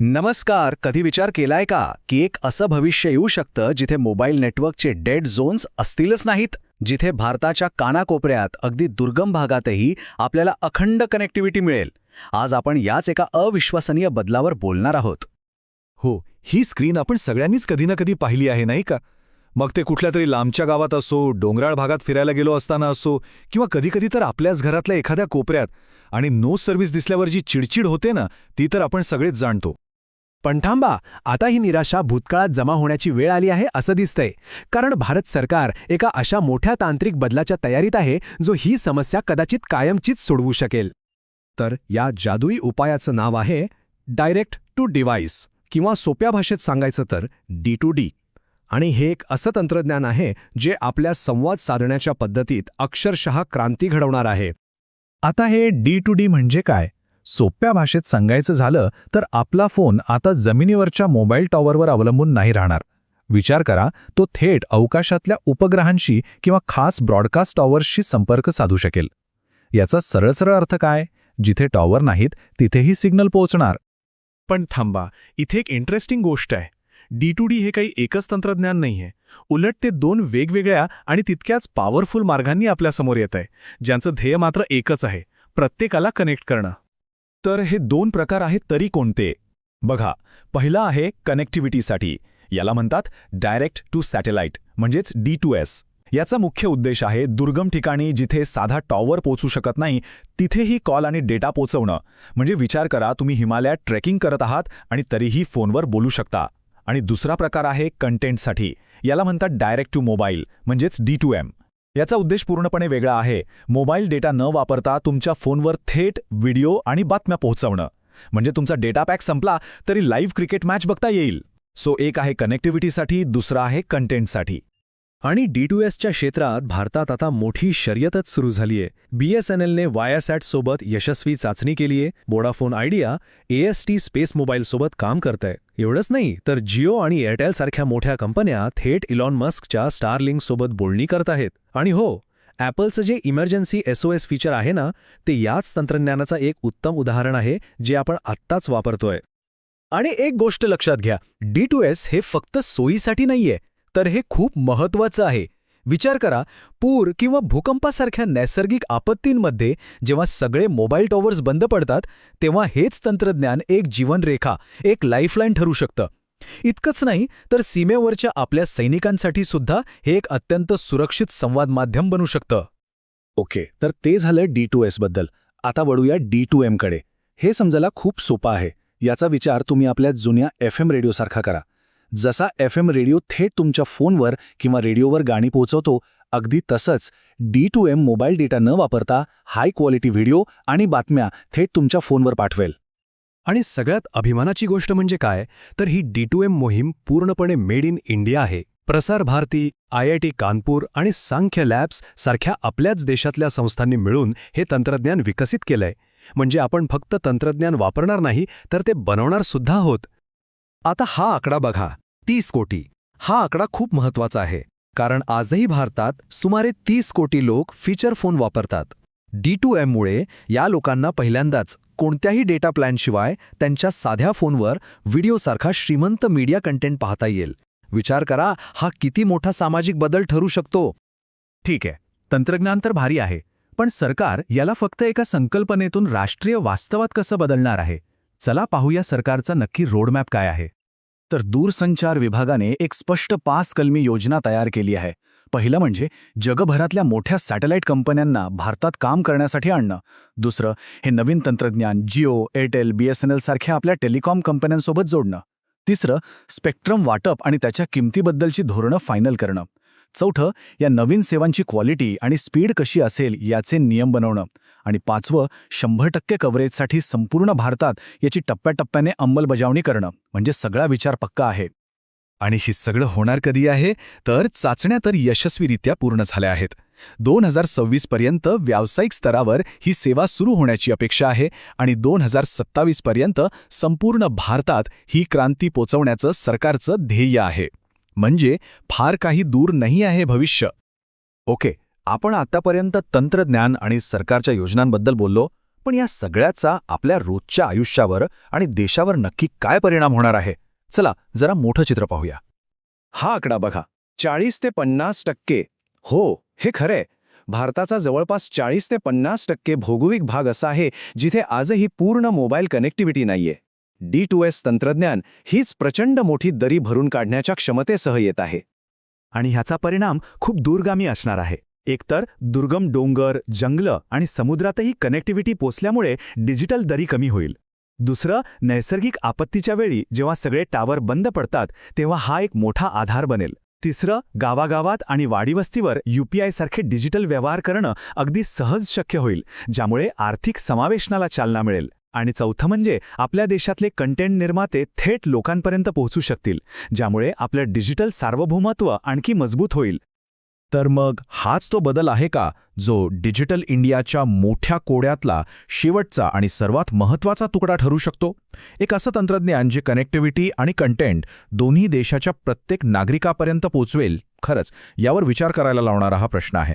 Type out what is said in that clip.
नमस्कार कधी विचार केलाय का की एक असं भविष्य येऊ शकतं जिथे मोबाईल नेटवर्कचे डेड झोन्स असतीलच नाहीत? जिथे भारताच्या कानाकोपऱ्यात अगदी दुर्गम भागातही आपल्याला अखंड कनेक्टिव्हिटी मिळेल. आज आपण याच एका अविश्वसनीय बदलावर बोलणार आहोत. हो ही स्क्रीन आपण सगळ्यांनीच कधी ना कधी पाहिली आहे नाही का? मग ते कुठल्या तरी लांबच्या गावात असो डोंगराळ भागात फिरायला गेलो असताना असो किंवा कधीकधी तर आपल्याच घरातल्या एखाद्या कोपऱ्यात आणि नो सर्व्हिस दिसल्यावर जी चिडचिड होते ना ती तर आपण सगळेच जाणतो. पण थांबा आता ही निराशा भूतकाळात जमा होण्याची वेळ आली आहे असं दिसतंय. कारण भारत सरकार एका अशा मोठ्या तांत्रिक बदलाच्या तयारीत आहे जो ही समस्या कदाचित कायमचीच सोडवू शकेल. तर या जादुई उपायाचं नाव आहे डायरेक्ट टू डिव्हाइस किंवा सोप्या भाषेत सांगायचं तर डी टू डी. आणि हे एक असं तंत्रज्ञान आहे जे आपल्या संवाद साधण्याच्या पद्धतीत अक्षरशः क्रांती घडवणार आहे. आता हे डी टू डी म्हणजे काय? सोप्या भाषेत सांगायचं झालं तर आपला फोन आता जमिनीवरच्या मोबाईल टॉवरवर अवलंबून नाही राहणार. विचार करा तो थेट अवकाशातल्या उपग्रहांशी किंवा खास ब्रॉडकास्ट टॉवर्सशी संपर्क साधू शकेल. याचा सरळ सरळ अर्थ काय? जिथे टॉवर नाहीत तिथेही सिग्नल पोहोचणार. पण थांबा इथे एक इंटरेस्टिंग गोष्ट आहे. डी टू डी हे काही एकच तंत्रज्ञान नाहीये. उलट ते दोन वेगवेगळ्या आणि तितक्याच पॉवरफुल मार्गांनी आपल्यासमोर येत आहे ज्यांचं ध्येय मात्र एकच आहे प्रत्येकाला कनेक्ट करणं. तर हे दोन प्रकार आहेत तरी कोणते? बघा पहिला आहे कनेक्टिव्हिटीसाठी. याला म्हणतात डायरेक्ट टू सॅटेलाइट म्हणजेच डी टू एस. याचा मुख्य उद्देश आहे दुर्गम ठिकाणी जिथे साधा टॉवर पोचू शकत नाही तिथेही कॉल आणि डेटा पोचवणं म्हणजे विचार करा तुम्ही हिमालयात ट्रेकिंग करत आहात आणि तरीही फोनवर बोलू शकता. आणि दुसरा प्रकार आहे कंटेंटसाठी. याला म्हणतात डायरेक्ट टू मोबाईल म्हणजेच डी टू एम. याचा उद्देश पूर्णपणे वेगळा आहे. मोबाईल डेटा न वापरता तुमच्या फोनवर थेट व्हिडिओ आणि बातम्या पोहोचवणं. म्हणजे तुमचा डेटा पॅक संपला तरी लाईव्ह क्रिकेट मॅच बघता येईल. सो एक आहे कनेक्टिव्हिटीसाठी दुसरा आहे कंटेंटसाठी. आणि डी टू एसच्या क्षेत्रात भारतात आता मोठी शर्यतच सुरू झालीय. बीएसएनएलने वायासॅट सोबत यशस्वी चाचणी केलीये. बोडाफोन आयडिया एएसटी स्पेस मोबाईलसोबत काम करतंय. एवढंच नाही तर जिओ आणि एअरटेल सारख्या मोठ्या कंपन्या थेट इलॉन मस्कच्या स्टारलिंक सोबत बोलणी करत आहेत. आणि हो ॲपलचं जे इमर्जन्सी एसओएस फीचर आहे ना ते याच तंत्रज्ञानाचं एक उत्तम उदाहरण आहे जे आपण आत्ताच वापरतोय. आणि एक गोष्ट लक्षात घ्या डी टू एस हे फक्त सोयीसाठी नाहीये. तर हे खूप महत्वाचं आहे. विचार करा पूर किंवा भूकंपासारख्या नैसर्गिक आपत्तींमध्ये जेव्हा सगळे मोबाईल टॉवर्स बंद पडतात तेव्हा हेच तंत्रज्ञान एक जीवनरेखा एक लाईफलाईन ठरू शकतं. इतकंच नाही तर सीमेवरच्या आपल्या सैनिकांसाठी सुद्धा हे एक अत्यंत सुरक्षित संवाद माध्यम बनू शकतं. ओके तर ते झालं डी टू एसबद्दल आता वळूया डी टू एमकडे हे समजायला खूप सोपं आहे. याचा विचार तुम्ही आपल्या जुन्या एफ एम रेडिओसारखा करा. जसा एफ एम रेडिओ थेट तुमच्या फोनवर किंवा रेडिओवर गाणी पोहोचवतो अगदी तसंच D to M mobile data न वापरता हाय क्वालिटी व्हिडिओ आणि बातम्या थेट तुमच्या फोनवर पाठवेल. आणि सगळ्यात अभिमानाची गोष्ट म्हणजे काय? तर ही डी टू एम मोहीम पूर्णपणे मेड इन इंडिया आहे. Prasar Bharati I I T Kanpur आणि सांख्य लॅब्स सारख्या आपल्याच देशातल्या संस्थांनी मिळून हे तंत्रज्ञान विकसित केलंय. म्हणजे आपण फक्त तंत्रज्ञान वापरणार नाही तर ते बनवणार सुद्धा आहोत आता हा आकडा बघा. तीस कोटी. हा आकडा खूप महत्त्वाचा आहे. कारण आजही भारतात सुमारे तीस कोटी लोक फीचर फोन वापरतात. डी टू एममुळे या लोकांना पहिल्यांदाच कोणत्याही डेटा प्लॅनशिवाय त्यांच्या साध्या फोनवर व्हिडिओसारखा श्रीमंत मीडिया कंटेंट पाहता येईल. विचार करा हा किती मोठा सामाजिक बदल ठरू शकतो? ठीक आहे. तंत्रज्ञान तर भारी आहे. पण सरकार याला फक्त एका संकल्पनेतून राष्ट्रीय वास्तवात कसं बदलणार आहे? चला पाहूया सरकारचा नक्की रोडमॅप काय आहे. तर दूरसंचार विभागाने एक स्पष्ट पाच कलमी योजना तयार केली आहे. पहिलं म्हणजे जगभरातल्या मोठ्या सॅटेलाईट कंपन्यांना भारतात काम करण्यासाठी आणणं. दुसरं हे नवीन तंत्रज्ञान जिओ एअरटेल बीएसएनएल सारख्या आपल्या टेलिकॉम कंपन्यांसोबत जोडणं. तिसरं स्पेक्ट्रम वाटप आणि त्याच्या किमतीबद्दलची धोरणं फायनल करणं. चौथं या नवीन सेवांची क्वालिटी आणि स्पीड कशी असेल याचे नियम बनवणं. आणि पाचवं शंभर टक्के कव्हरेजसाठी संपूर्ण भारतात याची टप्प्याटप्प्याने अंमलबजावणी करणं म्हणजे सगळा विचार पक्का आहे. आणि हे सगळं होणार कधी आहे? तर चाचण्या तर यशस्वीरित्या पूर्ण झाल्या आहेत. दोन हजार सव्वीस पर्यंत व्यावसायिक स्तरावर ही सेवा सुरू होण्याची अपेक्षा आहे आणि दोन हजार सत्तावीस पर्यंत संपूर्ण भारतात ही क्रांती पोचवण्याचं सरकारचं ध्येय आहे. म्हणजे फार काही दूर नाही आहे भविष्य. ओके. आपण आतापर्यंत तंत्रज्ञान आणि सरकारच्या योजनांबद्दल बोललो पण या सगळ्याचा आपल्या रोजच्या आयुष्यावर आणि देशावर नक्की काय परिणाम होणार आहे? चला जरा मोठं चित्र पाहूया. हा आकडा बघा. चाळीस ते पन्नास टक्के. हो हे खरे भारताचा जवळपास चाळीस ते पन्नास टक्के भौगोलिक भाग असा आहे जिथे आजही पूर्ण मोबाईल कनेक्टिव्हिटी नाहीये. डी टू एस तंत्रज्ञान हीच प्रचंड मोठी दरी भरून काढण्याच्या क्षमतेसह येत आहे. आणि ह्याचा परिणाम खूप दूरगामी असणार आहे. एकतर दुर्गम डोंगर जंगलं आणि समुद्रातही कनेक्टिव्हिटी पोचल्यामुळे डिजिटल दरी कमी होईल. दुसरं नैसर्गिक आपत्तीच्या वेळी जेव्हा सगळे टावर बंद पडतात तेव्हा हा एक मोठा आधार बनेल. तिसरं गावागावात आणि वाडीवस्तीवर यूपीआय सारखे डिजिटल व्यवहार करणं अगदी सहज शक्य होईल ज्यामुळे आर्थिक समावेशनाला चालना मिळेल. आणि चौथं म्हणजे आपल्या देशातले कंटेंट निर्माते थेट लोकांपर्यंत पोहोचू शकतील ज्यामुळे आपलं डिजिटल सार्वभौमत्व आणखी मजबूत होईल. तर मग हाच तो बदल आहे का जो डिजिटल इंडियाच्या मोठ्या कोड्यातला शेवटचा आणि सर्वात महत्त्वाचा तुकडा ठरू शकतो? एक असं तंत्रज्ञान जे कनेक्टिव्हिटी आणि कंटेंट दोन्ही देशाच्या प्रत्येक नागरिकापर्यंत पोचवेल खरंच यावर विचार करायला लावणारा हा प्रश्न आहे.